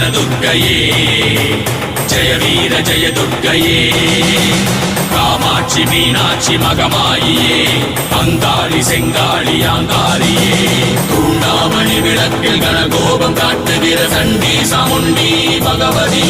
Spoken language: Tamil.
வனதுர்க்கையே ஜெய வீர ஜெய துர்க்கையே காமாட்சி மீனாட்சி மகமாயியே. அங்காளி செங்காளி ஆங்காரியே தூண்டாமணி விளக்கில் கனகோபம் காட்டுகிற சண்டி சாமுண்டி பகவதி.